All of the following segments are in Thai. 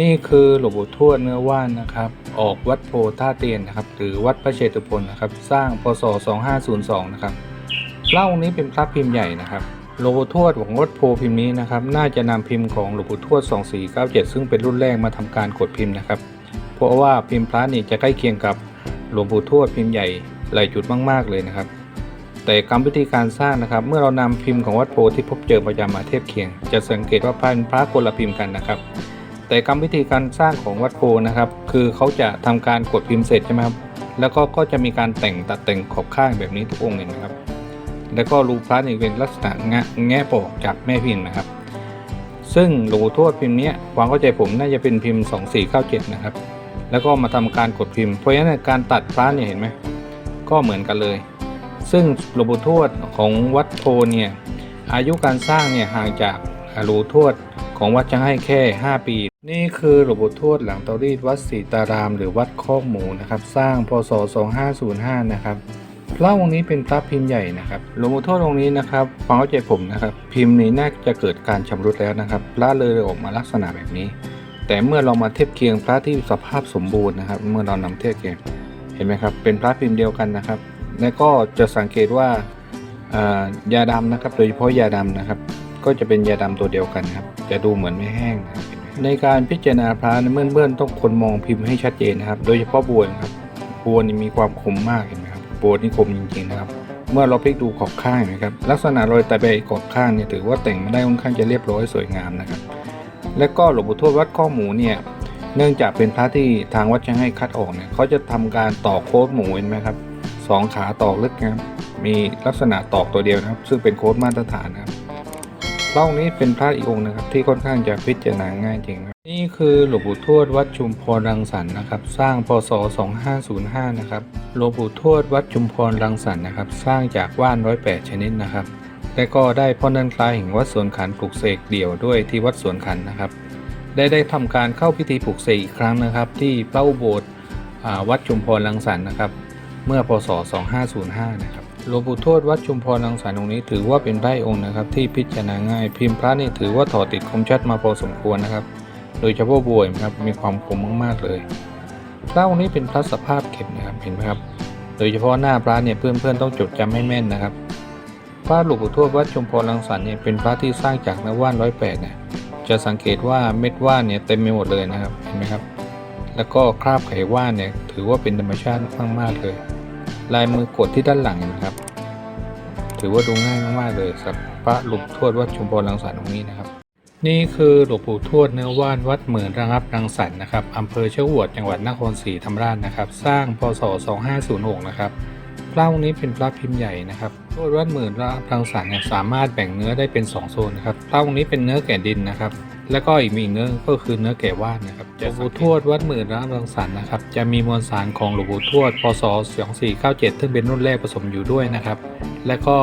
นี่คือหลวงปู่ทวดเนื้อว่านนะครับ ออกวัดโพท่าเตียนนะครับ หรือวัดพระเชตุพนนะครับ สร้างพศ 2502 นะครับพระองค์นี้เป็นพระพิมพ์ใหญ่นะครับหลวงปู่ทวดของวัดโพพิมพ์นี้นะครับ น่าจะนำพิมพ์ของหลวงปู่ทวด 2497 ซึ่งเป็นรุ่นแรกมาทำการกดพิมพ์นะครับ เพราะว่าพิมพ์พระนี่จะใกล้เคียงกับหลวงปู่ทวดพิมพ์ใหญ่หลายจุดมาก ๆ เลยนะครับ แต่กรรมวิธีการสร้างนะครับ เมื่อเรานำพิมพ์ของวัดโพที่พบเจอประจำมาเทียบเคียง จะสังเกตว่าเป็นพระคนละพิมพ์กันนะครับ แต่กรรมวิธีการสร้างของวัดโพนะครับ คือเขาจะทำการกดพิมพ์เสร็จใช่ไหมครับ แล้วก็ก็จะมีการแต่งตัดแต่งขอบข้างแบบนี้ทุกองค์เลยนะครับ แล้วก็รูพระนี่เป็นลักษณะแงะแงะปอกจากแม่พิมพ์นะครับ ซึ่งหลวงทวดพิมพ์เนี้ยความเข้าใจผมน่าจะเป็นพิมพ์ 2497 นะครับ แล้วก็มาทำการกดพิมพ์ เพราะฉะนั้นการตัดพระเนี่ยเห็นไหมก็เหมือนกันเลย ซึ่งหลวงปู่ทวดของวัดโพเนี่ยอายุการสร้างเนี่ยห่างจากหลวงทวดของวัดจะให้แค่ 5 ปี นี่คือหลวงปู่ทวดหลังเตารีดวัดศรีตาราม หรือวัดคอกหมูนะครับ สร้างพศ 2505 นะครับพระองค์นี้เป็นพระพิมพ์ใหญ่นะครับ หลวงปู่ทวดองค์นี้นะครับความเข้าใจผมนะครับ พิมพ์นี้น่าจะเกิดการชำรุดแล้วนะครับพระเลยออกมาลักษณะแบบนี้ แต่เมื่อเรามาเทียบเคียงพระที่สภาพสมบูรณ์นะครับ เมื่อเรานำเทียบเคียงเห็นไหมครับ เป็นพระพิมพ์เดียวกันนะครับ และก็จะสังเกตว่าายาดำนะครับ โดยเฉพาะยาดำนะครับ ก็จะเป็นยาดำตัวเดียวกันครับจะดูเหมือนไม่แห้งนะครับเห ในการพิจารณาพระเมื่อนเมื่อนต้องคนมองพิมพ์ให้ชัดเจนนะครับ โดยเฉพาะบัวนะครับบัวนี่มีความคมมากเห็นไหมครับบัวนี่คมจริงๆนะครับ เมื่อเราพลิกดูขอบข้างนะครับ ลักษณะรอยตะไบยขอบข้างเนี่ยถือว่าแต่งมาได้ค่อนข้างจะเรียบร้อยสวยงามนะครับ และก็หลวงปู่ทวดวัดข้อหมูเนี่ยเนื่องจากเป็นพระที่ทางวัดจะให้คัดออกเนี่ยเขาจะทำการต่อโค้ดหมูเห็นไหมครับสองขาตอกลึกนะครับมีลักษณะตอกตัวเดียวนะครับ ซึ่งเป็นโค้ดมาตรฐานนะครับ พระองค์นี้เป็นพระอีกองค์นะครับที่ค่อนข้างจะพิจารณาง่ายจริงครับนี่คือหลวงปู่ทวดวัดชุมพรรังสรรค์นะครับ สร้างพศ 2505 นะครับหลวงปู่ทวดวัดชุมพรรังสรรค์นะครับ สร้างจากว่านร้อยแปดชนิดนะครับ และก็ได้พ่อนันคล้ายแห่งวัดสวนขันปลูกเสกเดี่ยวด้วยที่วัดสวนขันนะครับ ได้ได้ทำการเข้าพิธีปลูกเสกอีกครั้งนะครับ ที่พระอุโบสถอ่าวัดชุมพรรังสรรค์นะครับ เมื่อพศ 2505 นะครับ หลวงปู่ทวดวัดชุมพรรังสรรองค์นี้ถือว่าเป็นพระองค์นะครับ ที่พิจารณาง่าย พิมพ์พระนี่ถือว่าถอดติดคมชัดมาพอสมควรนะครับ โดยเฉพาะบวยนะครับมีความคมมากๆเลยพระองค์นี้เป็นพระสภาพเข็มนะครับเห็นไหมครับ โดยเฉพาะหน้าพระเนี่ยเพื่อนๆต้องจดจำให้แม่นนะครับพระหลวงปู่ทวดวัดชุมพรรังสรรเนี่ยเป็นพระที่สร้างจากนว่านร้อยแปดเนี่ยจะสังเกตว่าเม็ดว่านเนี่ยเต็มไปหมดเลยนะครับเห็นไหมครับ แล้วก็คราบไขว่านเนี่ยถือว่าเป็นธรรมชาติมากๆเลย ลายมือกดที่ด้านหลังนไหมครับ ถือว่าดูง่ายมากๆเลยสับพระหลวงทวดวัดชุมพรรังสรรค์องนี้นะครับ นี่คือหลวงปู่ทวดเนื้อว่านวัดเหมือนระงับรังสรรค์นะครับอำเภอเชียงหวดจังหวัดนครศรีธรรมราชนะครับ สร้างพศ 2506 นะครับพระองค์นี้เป็นพระพิมพ์ใหญ่นะครับโทษวัดหมื่นละพลังสารเนี่ยสามารถแบ่งเนื้อได้เป็น 2 โซนนะครับพระองค์นี้เป็นเนื้อแก่ดินนะครับ แล้วก็อีกมีอีกเนื้อก็คือเนื้อแก่ว่านนะครับหลวงปู่ทวดวัดหมื่นละพลังสารนะครับ จะมีมวลสารของหลวงปู่ทวดพศ 2497 ซึ่งเป็นรุ่นแรกผสมอยู่ด้วยนะครับ และก็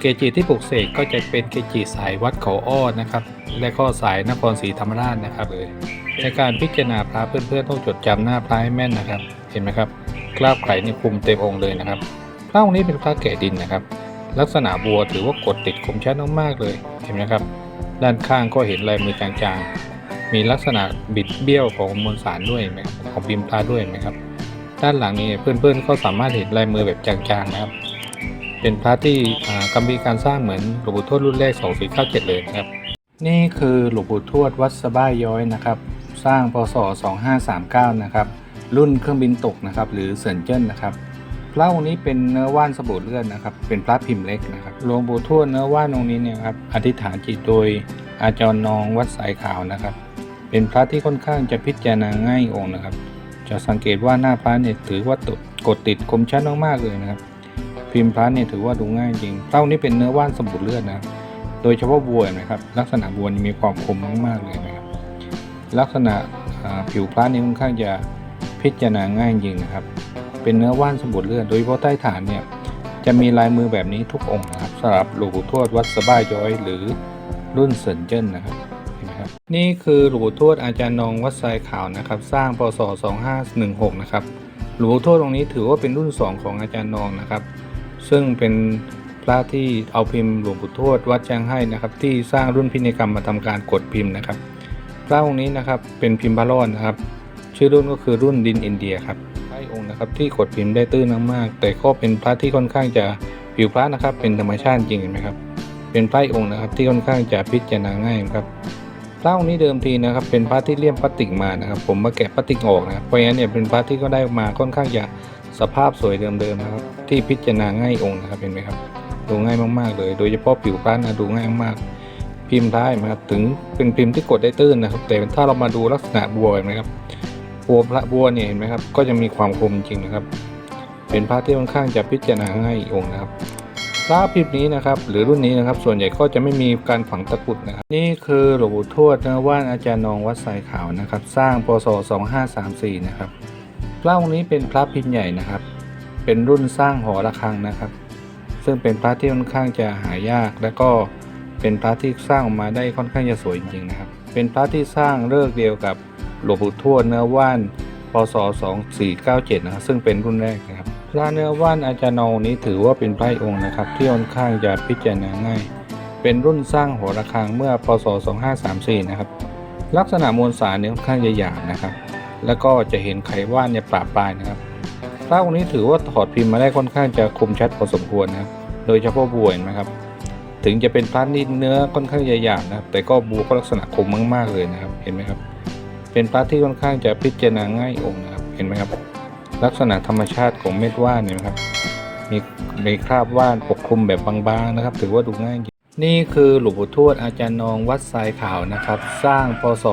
เกจิที่ปลูกเสกก็จะเป็นเกจิสายวัดเขาอ้อนะครับ และก็สายนครศรีธรรมราชนะครับเลยในการพิจารณาพระเพื่อนๆต้องจดจำหน้าพระให้แม่นนะครับ เห็นไหมครับกราบไข่นี่คุมเต็มองค์เลยนะครับพระองค์นี้เป็นพระแก่ดินนะครับ ลักษณะบัวถือว่ากดติดคมชัดมากๆเลย เห็นไหมครับ ด้านข้างก็เห็นลายมือจางๆ มีลักษณะบิดเบี้ยวของมวลสารด้วยไหมของพิมพ์พระด้วยไหมครับ ด้านหลังนี้เพื่อนๆก็สามารถเห็นลายมือแบบจางๆนะครับ เป็นพระที่กำมีการสร้างเหมือนหลวงปู่ทวดรุ่นแรก2497เลยนะครับ นี่คือหลวงปู่ทวดวัดสะบ้ายย้อยนะครับ สร้างพศ2539นะครับ รุ่นเครื่องบินตกนะครับ หรือเซินเจิ้นนะครับ พระองค์นี้เป็นเนื้อว่านสบู่เลือดนะครับ เป็นพระพิมพ์เล็กนะครับหลวงปู่ทวดเนื้อว่านองค์นี้เนี่ยครับอธิษฐานจิตโดยอาจารย์นองวัดสายขาวนะครับ เป็นพระที่ค่อนข้างจะพิจารณาง่ายองค์นะครับ จะสังเกตว่าหน้าพระเนี่ยถือว่าตดกดติดคมชัดมากๆเลยนะครับ พิมพ์พระเนี่ยถือว่าดูง่ายจริงเต้านี้เป็นเนื้อว่านสบู่เลือดนะโดยเฉพาะบัวนะครับ ลักษณะบัวนมีความคมมากๆเลยนะครับ ลักษณะผิวพระนี่ค่อนข้างจะพิจารณาง่ายจริงนะครับ เป็นเนื้อว่านสมบู่เลือดโดยเฉพาะใต้ฐานเนี่ยจะมีลายมือแบบนี้ทุกองค์นะครับสำหรับหลวงปู่ทวดวัดสบ้าย้อย หรือรุ่นเซินเจิ้นนะครับเห็นไหมครับ นี่คือหลวงปู่ทวดอาจารย์นองวัดทรายขาวนะครับ สร้างพศ 2516 นะครับหลวงปู่ทวดตรงนี้ถือว่าเป็นรุ่น 2 ของอาจารย์นองนะครับ ซึ่งเป็นพระที่เอาพิมพ์หลวงปู่ทวดวัดแจ้งให้นะครับ ที่สร้างรุ่นพินัยกรรมมาทำการกดพิมพ์นะครับ พระองค์นี้นะครับเป็นพิมพ์บาลอนนะครับ ชื่อรุ่นก็คือรุ่นดินอินเดียครับ นะครับที่กดพิมพ์ได้ตื้นมากๆแต่ก็เป็นพระที่ค่อนข้างจะผิวพระนะครับ เป็นธรรมชาติจริงเห็นไหมครับ เป็นพระองค์นะครับที่ค่อนข้างจะพิจารณาง่ายครับพระองค์นี้เดิมทีนะครับ เป็นพระที่เลี่ยมพลาสติกมานะครับ ผมมาแกะพลาสติกออกนะครับเพราะงั้นเนี่ยเป็นพระที่ก็ได้มาค่อนข้างจะสภาพสวยเดิมๆนะครับ ที่พิจารณาง่ายองค์นะครับเห็นไหมครับ ดูง่ายมากๆเลย โดยเฉพาะผิวพระนะดูง่ายมากๆพิมพ์ท้ายนะครับถึงเป็นพิมพ์ที่กดได้ตื้นนะครับ แต่ถ้าเรามาดูลักษณะบัวเห็นไหมครับ บัวพระบัวเนี่ยเห็นไหมครับ ก็จะมีความคมจริงนะครับ เป็นพระที่ค่อนข้างจะพิจารณาง่ายอีกองค์นะครับพระพิมพ์นี้นะครับ หรือรุ่นนี้นะครับ ส่วนใหญ่ก็จะไม่มีการฝังตะกุดนะครับ นี่คือหลวงปู่ทวดนะว่านอาจารย์นองวัดสายขาวนะครับ สร้างพศ 2534 นะครับพระองค์นี้เป็นพระพิมพ์ใหญ่นะครับ เป็นรุ่นสร้างหอระฆังนะครับ ซึ่งเป็นพระที่ค่อนข้างจะหายาก และก็เป็นพระที่สร้างออกมาได้ค่อนข้างจะสวยจริงๆนะครับ เป็นพระที่สร้างเลิกเดียวกับ หลวงปู่ทวดเนื้อว่านพศ 2497 นะครับซึ่งเป็นรุ่นแรกนะครับพระเนื้อว่านอาจารย์นองนี้ถือว่าเป็นพระองค์นะครับ ที่ค่อนข้างจะพิจารณาง่าย เป็นรุ่นสร้างหอระฆังเมื่อพศ 2534 นะครับ ลักษณะมวลสารเนี่ยค่อนข้างจะหยาบนะครับ แล้วก็จะเห็นไขว่านเนี่ยปราบปลายนะครับพระองค์นี้ถือว่าถอดพิมพ์มาได้ค่อนข้างจะคมชัดพอสมควรนะครับ โดยเฉพาะบัวเห็นไหมครับ ถึงจะเป็นพระนิดเนื้อค่อนข้างจะหยาบนะครับ แต่ก็บัวก็ลักษณะคมมากๆเลยนะครับ เห็นไหมครับ เป็นพระที่ค่อนข้างจะพิจารณาง่ายองค์นะครับเห็นไหมครับ ลักษณะธรรมชาติของเม็ดว่านเนี่ยครับมีมีคราบว่านปกคลุมแบบบางๆนะครับ ถือว่าดูง่ายนี่คือหลวงปู่ทวดอาจารย์นองวัดทรายขาวนะครับ สร้างพศ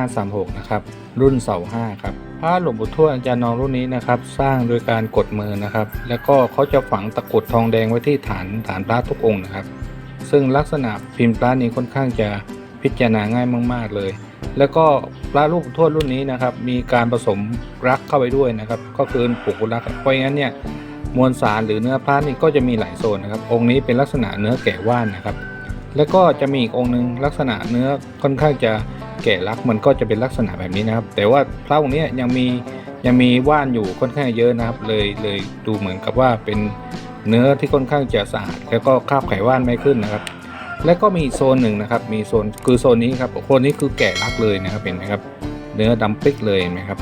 2536 นะครับ รุ่นเสาห้าครับพระหลวงปู่ทวดอาจารย์นองรุ่นนี้นะครับ สร้างโดยการกดมือนะครับ แล้วก็เขาจะฝังตะกุดทองแดงไว้ที่ฐานฐานพระทุกองค์นะครับ ซึ่งลักษณะพิมพ์พระนี้ค่อนข้างจะพิจารณาง่ายมาก ๆ เลย แล้วก็พระลูกทวดรุ่นนี้นะครับ มีการผสมรักเข้าไปด้วยนะครับ ก็คือปลูกรักเพราะงั้นเนี่ยมวลสารหรือเนื้อพระนี่ก็จะมีหลายโซนนะครับ องค์นี้เป็นลักษณะเนื้อแก่ว่านนะครับ แล้วก็จะมีอีกองค์หนึ่งลักษณะเนื้อค่อนข้างจะแก่รักมันก็จะเป็นลักษณะแบบนี้นะครับ แต่ว่าพระองค์นี้ยังมียังมีว่านอยู่ค่อนข้างเยอะนะครับ เลยเลยดูเหมือนกับว่าเป็นเนื้อที่ค่อนข้างจะสะอาดแล้วก็คราบไขว่านไม่ขึ้นนะครับ และก็มีโซนหนึ่งนะครับ มีโซนคือโซนนี้ครับ โซนนี้คือแกะรักเลยนะครับ เห็นไหมครับ เนื้อดำปิ๊กเลยเห็นไหมครับ